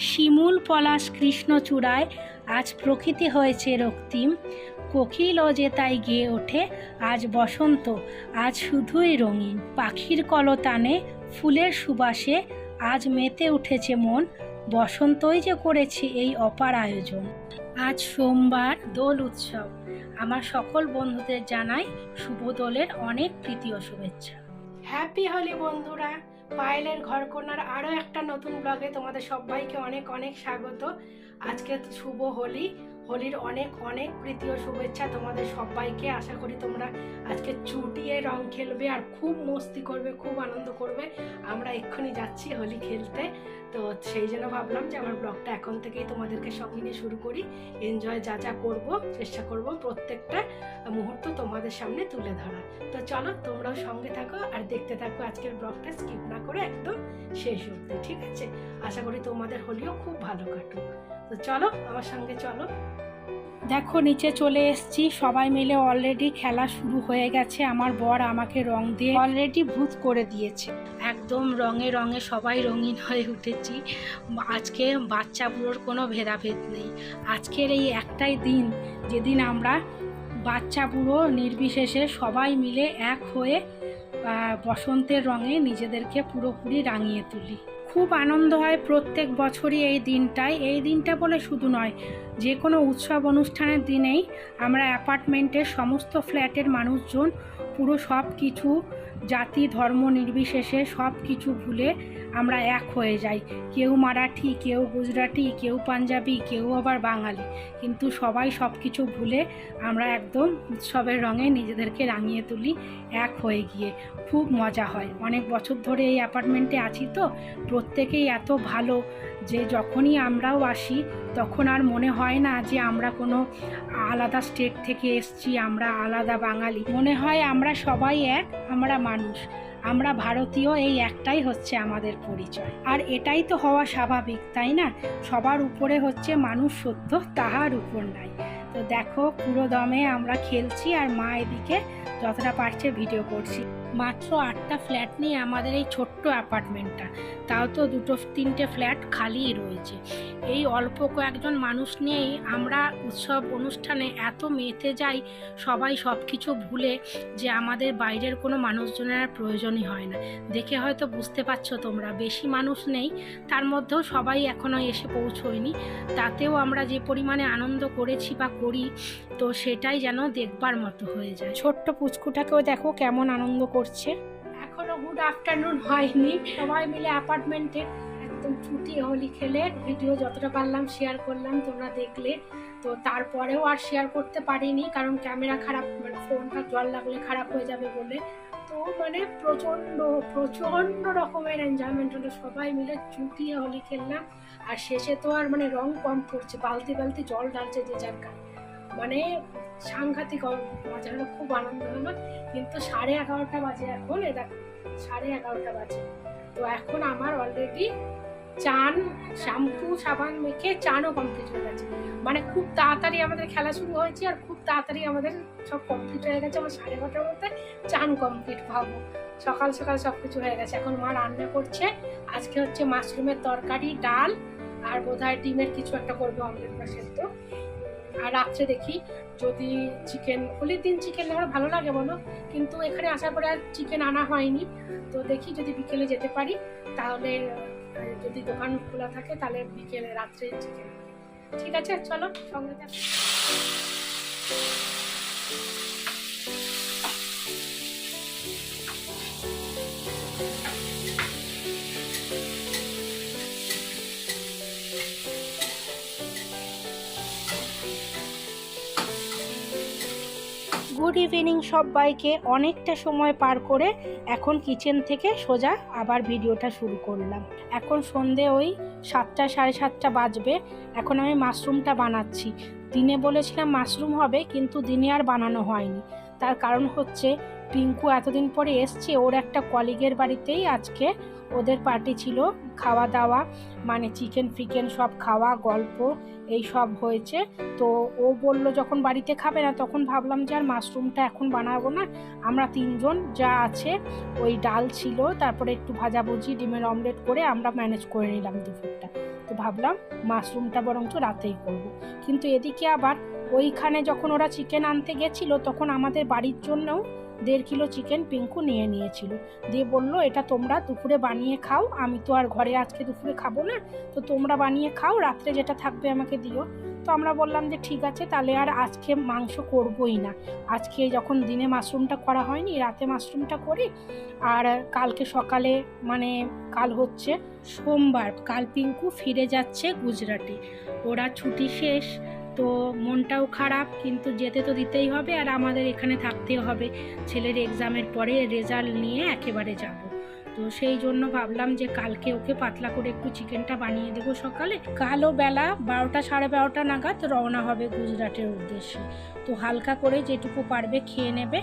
শিমুল পলাশ কৃষ্ণচূড়ায় আজ প্রকৃতি হয়েছে রক্তিম। কোকিল যে তাই গেয়ে ওঠে আজ বসন্ত, আজ শুধুই রঙিন। পাখির কলতানে ফুলের সুবাসে আজ মেতে উঠেছে মন, বসন্তই যে করেছে এই অপার আয়োজন। আজ সোমবার দোল উৎসব। আমার সকল বন্ধুদের জানাই শুভ দোলের অনেক ও শুভেচ্ছা। হ্যাপি হলি বন্ধুরা। পায়েলের ঘরকোনার আরও একটা নতুন ব্লগে তোমাদের সবাইকে অনেক অনেক স্বাগত। আজকে শুভ হোলি। হোলির অনেক অনেক প্রীতি ও শুভেচ্ছা তোমাদের সবাইকে। আশা করি তোমরা আজকে চুটিয়ে রং খেলবে আর খুব মস্তি করবে, খুব আনন্দ করবে। আমরা এক্ষুনি যাচ্ছি হোলি খেলতে। তো সেই জন্য ভাবলাম যে আমার ব্লগটা এখন থেকেই তোমাদেরকে সঙ্গে নিয়ে শুরু করি। এনজয় যা যা করব, চেষ্টা করব প্রত্যেকটা মুহূর্ত তোমাদের সামনে তুলে ধরা তো চলো তোমরাও সঙ্গে থাকো আর দেখতে থাকো আজকের ব্লগটা স্কিপ না করে একদম শেষ অবধি, ঠিক আছে? আশা করি তোমাদের হোলিও খুব ভালো কাটুক। তো চলো, আমার সঙ্গে চলো। দেখো, নিচে চলে এসেছি। সবাই মিলে অলরেডি খেলা শুরু হয়ে গেছে। আমার বর আমাকে রং দিয়ে অলরেডি ভূত করে দিয়েছে। একদম রঙে রঙে সবাই রঙিন হয়ে উঠেছি। আজকে বাচ্চা বুড়োর কোনো ভেদাভেদ নেই। আজকের এই একটাই দিন, যেদিন আমরা বাচ্চা বুড়ো নির্বিশেষে সবাই মিলে এক হয়ে বসন্তের রঙে নিজেদেরকে পুরোপুরি রাঙিয়ে তুলি। খুব আনন্দ হয় প্রত্যেক বছরই এই দিনটায়। এই দিনটা বলে শুধু নয় যে কোনো উৎসব অনুষ্ঠানের দিনেই আমরা অ্যাপার্টমেন্টের সমস্ত ফ্ল্যাটের মানুষজন পুরো সব কিছু, জাতি, ধর্ম নির্বিশেষে সব কিছু ভুলে আমরা এক হয়ে যাই। কেউ মারাঠি, কেউ গুজরাটি, কেউ পাঞ্জাবি, কেউ আবার বাঙালি। কিন্তু সবাই সব কিছু ভুলে আমরা একদম উৎসবের রঙে নিজেদেরকে রাঙিয়ে তুলি এক হয়ে গিয়ে। খুব মজা হয়। অনেক বছর ধরে এই অ্যাপার্টমেন্টে আছি তো। প্রত্যেকেই এত ভালো যে যখনই আমরাও আসি, তখন আর মনে হয় না যে আমরা কোনো আলাদা স্টেট থেকে এসছি, আমরা আলাদা বাঙালি। মনে হয় আমরা সবাই এক, আমরা মানুষ। আমরা ভারতীয়, এই একটাই হচ্ছে আমাদের পরিচয়। আর এটাই তো হওয়া স্বাভাবিক, তাই না? সবার উপরে হচ্ছে মানুষ সত্য, তাহার উপর নাই। তো দেখো পুরো দমে আমরা খেলছি আর মা এদিকে যতটা পারছে ভিডিও করছি। মাত্র আটটা ফ্ল্যাট নিয়ে আমাদের এই ছোট্ট অ্যাপার্টমেন্টটা। তাও তো দুটো, তিনটে ফ্ল্যাট খালিই রয়েছে। এই অল্প কয়েকজন মানুষ নিয়েই আমরা উৎসব অনুষ্ঠানে এত মেতে যাই, সবাই সব কিছু ভুলে যে আমাদের বাইরের কোনো মানুষজনের আর প্রয়োজনই হয় না। দেখে হয়তো বুঝতে পারছ তোমরা, বেশি মানুষ নেই, তার মধ্যেও সবাই এখনও এসে পৌঁছয়নি। তাতেও আমরা যে পরিমাণে আনন্দ করেছি বা করি, তো সেটাই যেন দেখবার মতো হয়ে যায়। ছোট্ট পুচকুটাকেও দেখো কেমন আনন্দ করছে। এখনও গুড আফটারনুন হয়নি। সবাই মিলে অ্যাপার্টমেন্টে একদম ছুটি হোলি খেলে ভিডিও যতটা পারলাম শেয়ার করলাম, তোমরা দেখলে। তো তারপরেও আর শেয়ার করতে পারিনি কারণ ক্যামেরা খারাপ মানে ফোনটা জল লাগলে খারাপ হয়ে যাবে বলে। তো মানে প্রচণ্ড প্রচণ্ড রকমের এনজয়মেন্ট হলো। সবাই মিলে চুটিয়ে হোলি খেললাম। আর শেষে তো আর মানে রং কম পড়ছে, বালতি বালতি জল ঢালছে যে যার গায়ে। মানে সাংঘাতিক হলো খুব আনন্দ হলো। কিন্তু সাড়ে এগারোটা বাজে এখন এটা সাড়ে এগারোটা বাজে। তো এখন আমার অলরেডি চান, শ্যাম্পু, সাবান মেখে চানও কমপ্লিট হয়ে গেছে। মানে খুব তাড়াতাড়ি আমাদের খেলা শুরু হয়েছে আর খুব তাড়াতাড়ি আমাদের সব কমপ্লিট হয়ে গেছে। আমার সাড়ে এগারোটার মধ্যে চান কমপ্লিট ভাবো। সকাল সকাল সব কিছু হয়ে গেছে। এখন মা রান্না করছে। আজকে হচ্ছে মাশরুমের তরকারি, ডাল, আর বোধহয় ডিমের কিছু একটা করবে অমলেট বা সেদ্ধ। আর রাত্রে দেখি যদি চিকেন হোলির দিন চিকেন আমার ভালো লাগে বলো, কিন্তু এখানে আসার পরে আর চিকেন আনা হয়নি। তো দেখি যদি বিকেলে যেতে পারি, তাহলে যদি দোকান খোলা থাকে, তাহলে বিকেলে রাত্রে চিকেন ঠিক আছে, চলো সঙ্গে থাকো। গুড ইভিনিং সবাইকে। অনেকটা সময় পার করে এখন কিচেন থেকে সোজা আবার ভিডিওটা শুরু করলাম। এখন সন্ধে ওই সাতটা, সাড়ে সাতটা বাজবে। এখন আমি মাশরুমটা বানাচ্ছি। দিনে বলেছিলাম মাশরুম হবে, কিন্তু দিনে আর বানানো হয়নি। তার কারণ হচ্ছে পিঙ্কু এতদিন পরে এসছে, ওর একটা কলিগের বাড়িতেই আজকে ওদের পার্টি ছিল খাওয়া দাওয়া মানে চিকেন ফিকেন সব খাওয়া, গল্প, এই সব হয়েছে। তো ও বলল, যখন বাড়িতে খাবে না, তখন ভাবলাম যে আর মাশরুমটা এখন বানাবো না। আমরা তিনজন যা আছে, ওই ডাল ছিল, তারপরে একটু ভাজাভুজি, ডিমের অমলেট করে আমরা ম্যানেজ করে নিলাম দুপুরটা। তো ভাবলাম, মাশরুমটা বরঞ্চ রাতেই করব। কিন্তু এদিকে আবার ওইখানে যখন ওরা চিকেন আনতে গেছিল, তখন আমাদের বাড়ির জন্যও দেড় কিলো চিকেন পিঙ্কু নিয়ে নিয়েছিল দিয়ে বলল, এটা তোমরা দুপুরে বানিয়ে খাও, আমি তো আর ঘরে আজকে দুপুরে খাব না, তো তোমরা বানিয়ে খাও, রাত্রে যেটা থাকবে আমাকে দিও আমরা বললাম যে ঠিক আছে, তাহলে আর আজকে মাংস করবই না। আজকে যখন দিনে মাশরুমটা করা হয়নি, রাতে মাশরুমটা করি, আর কালকে সকালে মানে কাল হচ্ছে সোমবার, কাল পিঙ্কু ফিরে যাচ্ছে গুজরাটে। ওরা ছুটি শেষ, তো মনটাও খারাপ, কিন্তু যেতে তো দিতেই হবে, আর আমাদের এখানে থাকতেও হবে। ছেলের এক্সামের পরে রেজাল্ট নিয়ে একেবারে যাব। তো সেই জন্য ভাবলাম যে কালকে ওকে পাতলা করে একটু চিকেনটা বানিয়ে দেবো সকালে। কালো বেলা বারোটা, সাড়ে বারোটা নাগাদ রওনা হবে গুজরাটের উদ্দেশ্যে। তো হালকা করে যেটুকু পারবে খেয়ে নেবে।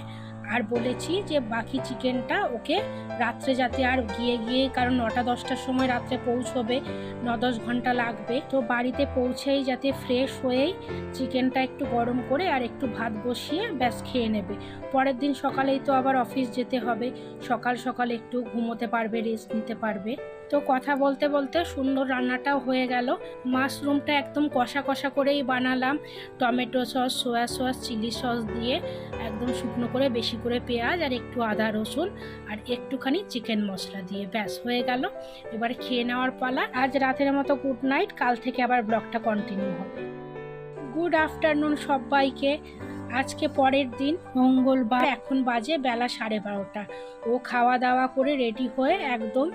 আর বলেছি যে বাকি চিকেনটা ওকে রাত্রে যাতে আর গিয়ে গিয়ে, কারণ নটা দশটার সময় রাত্রে পৌঁছবে, ন দশ ঘণ্টা লাগবে। তো বাড়িতে পৌঁছেই যাতে ফ্রেশ হয়েই চিকেনটা একটু গরম করে আর একটু ভাত বসিয়ে ব্যাস খেয়ে নেবে। পরের দিন সকালেই তো আবার অফিস যেতে হবে। সকাল সকাল একটু ঘুমোতে পারবে রেস্ট নিতে পারবে। তো কথা বলতে বলতে সুন্দর রান্নাটাও হয়ে গেল। মাশরুমটা একদম কষা কষা করেই বানালাম। Tomato sauce, soya sauce, chilli sauce দিয়ে একদম শুকনো করে বেশি করে পেঁয়াজ আর একটু আদা, রসুন আর একটুখানি চিকেন মশলা দিয়ে ব্যাস হয়ে গেল। এবার খেয়ে নেওয়ার পালা। আজ রাতের মতো গুড নাইট কাল থেকে আবার ব্লগটা কন্টিনিউ হবে। গুড আফটারনুন সবাইকে। আজকে পরের দিন মঙ্গলবার। এখন বাজে বেলা সাড়ে বারোটা। ও খাওয়া দাওয়া করে রেডি হয়ে একদম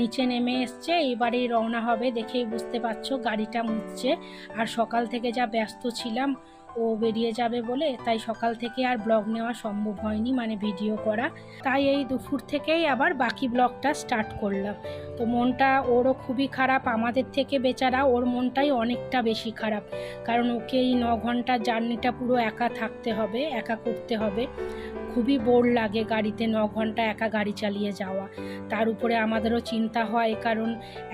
নিচে নেমে এসছে এবারেই রওনা হবে দেখেই বুঝতে পারছ গাড়িটা মুছছে। আর সকাল থেকে যা ব্যস্ত ছিলাম, ও বেরিয়ে যাবে বলে, তাই সকাল থেকে আর ব্লগ নেওয়া সম্ভব হয়নি মানে ভিডিও করা। তাই এই দুপুর থেকেই আবার বাকি ব্লগটা স্টার্ট করলাম। তো মনটা ওরও খুবই খারাপ, আমাদের থেকে বেচারা ওর মনটাই অনেকটা বেশি খারাপ। কারণ ওকে এই ন ঘণ্টার জার্নিটা পুরো একা থাকতে হবে, একা করতে হবে। খুবই বোর লাগে গাড়িতে ন ঘণ্টা একা গাড়ি চালিয়ে যাওয়া। তার উপরে আমাদেরও চিন্তা হয়, কারণ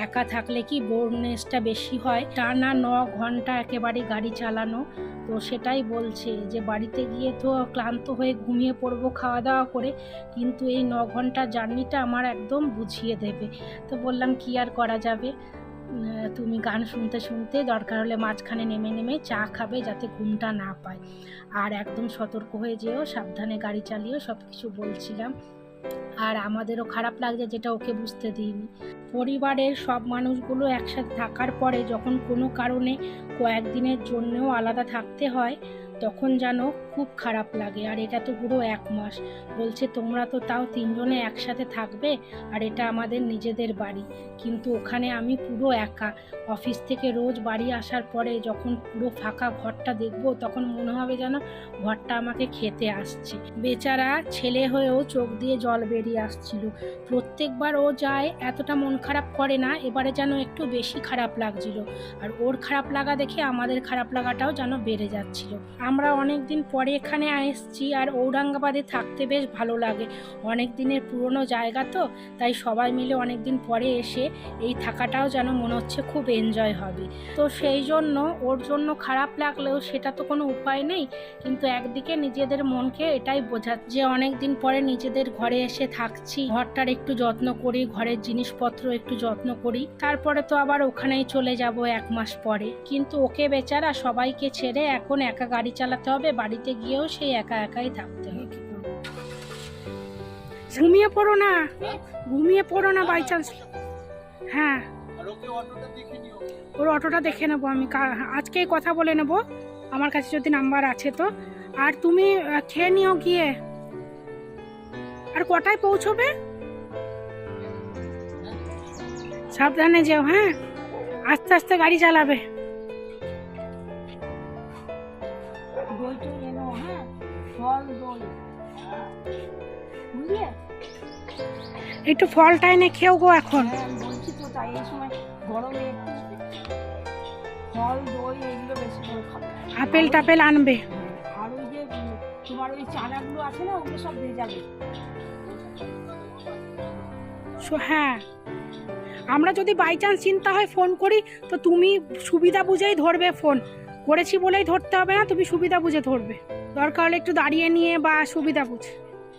একা থাকলে কি বোরনেসটা বেশি হয়? টানা ন ঘণ্টা একেবারে গাড়ি চালানো, তো সেটাই বলছে যে বাড়িতে গিয়ে তো ক্লান্ত হয়ে ঘুমিয়ে পড়ব খাওয়া দাওয়া করে, কিন্তু এই ন ঘণ্টা জার্নিটা আমার একদম বুঝিয়ে দেবে। তো বললাম, কি আর করা যাবে? তুমি গান শুনতে শুনতে দরকার হলে মাঝখানে নেমে নেমে চা খাবে যাতে ঘুমটা না পায়। আর একদম সতর্ক হয়ে যেও, সাবধানে গাড়ি চালিয়েও সব কিছু বলছিলাম। আর আমাদেরও খারাপ লাগছে যেটা ওকে বুঝতে দিইনি। পরিবারের সব মানুষগুলো একসাথে থাকার পরে যখন কোনো কারণে কয়েকদিনের জন্যও আলাদা থাকতে হয় তখন যেন খুব খারাপ লাগে, আর এটা তো পুরো এক মাস। বলছে, তোমরা তো তাও তিনজনে একসাথে থাকবে, আর এটা আমাদের নিজেদের বাড়ি। কিন্তু ওখানে আমি পুরো একা। অফিস থেকে রোজ বাড়ি আসার পরে যখন পুরো ফাঁকা ঘরটা দেখব, তখন মনে হবে যেন ঘরটা আমাকে খেতে আসছে। বেচারা ছেলে হয়েও চোখ দিয়ে জল বেরিয়ে আসছিল। প্রত্যেকবার ও যায়, এতটা মন খারাপ করে না, এবারে যেন একটু বেশি খারাপ লাগছিল। আর ওর খারাপ লাগা দেখে আমাদের খারাপ লাগাটাও যেন বেড়ে যাচ্ছিল। আমরা অনেক দিন পরে এখানে এসেছি আর ঔরঙ্গাবাদে থাকতে বেশ ভালো লাগে। অনেক দিনের পুরনো জায়গা তো, তাই সবাই মিলে অনেক দিন পরে এসে এই থাকাটাও যেন মনে হচ্ছে খুব এনজয় হবে। তো সেই জন্য ওর জন্য খারাপ লাগলেও সেটা তো কোনো উপায় নেই, কিন্তু একদিকে নিজেদের মনকে এটাই বোঝা যে অনেক দিন পরে নিজেদের ঘরে এসে থাকছি, ঘরটার একটু যত্ন করি, ঘরের জিনিসপত্র একটু যত্ন করি। তারপরে তো আবার ওখানেই চলে যাব এক মাস পরে। কিন্তু ওকে বেচারা সবাইকে ছেড়ে এখন একা গাড়ি চালাতে হবে বাড়িতে গিয়েও সেই একা একাই থাকতে হবে। ঘুমিয়ে পড়ো না। ঘুমিয়ে পড়ো না বাই চান্স হ্যাঁ। ওর অটোটা দেখে নেব আমি। কা- আজকেই কথা বলে নেব। আমার কাছে যদি নাম্বার আছে তো। আর তুমি খেয়ে নিও গিয়ে। আর কটায় পৌঁছবে? সাবধানে যেও হ্যাঁ? আস্তে আস্তে গাড়ি চালাবে। ফল দই। বুঝলে? একটু ফলটা এনে খেও গো এখন। হ্যাঁ বলছি তো তাই এই সময় গরমে ফল দই এগুলো বেশি করে খাবে। আপেল টাপেল আনবে। আর ওই যে তোমার ওই চানাগুলো আছে না ওগুলো সব ভেজাবে। হ্যাঁ। আমরা যদি বাই চান্স চিন্তা হয় ফোন করি তো তুমি সুবিধা বুঝেই ধরবে ফোন করেছি বলেই ধরতে হবে না তুমি সুবিধা বুঝে ধরবে। দরকার হলে একটু দাঁড়িয়ে নিয়ে বা সুবিধা বুঝে।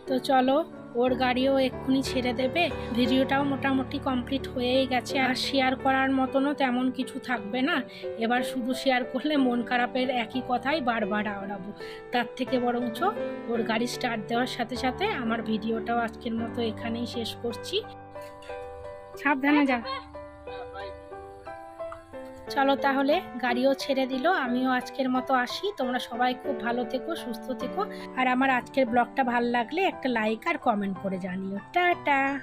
তো চলো ওর গাড়িও এক্ষুনি ছেড়ে দেবে। ভিডিওটাও মোটামুটি কমপ্লিট হয়েই গেছে। আর শেয়ার করার মতনও তেমন কিছু থাকবে না। এবার শুধু শেয়ার করলে মন খারাপের একই কথাই বারবার আওড়াবো। তার থেকে বরঞ্চ ওর গাড়ি স্টার্ট দেওয়ার সাথে সাথে আমার ভিডিওটাও আজকের মতো এখানেই শেষ করছি। সাবধানে যা। চলো তাহলে, গাড়িও ছেড়ে দিল, আমিও আজকের মতো আসি। তোমরা সবাই খুব ভালো থেকো, সুস্থ থেকো। আর আমার আজকের ব্লগটা ভালো লাগলে একটা লাইক আর কমেন্ট করে জানিও। টাটা!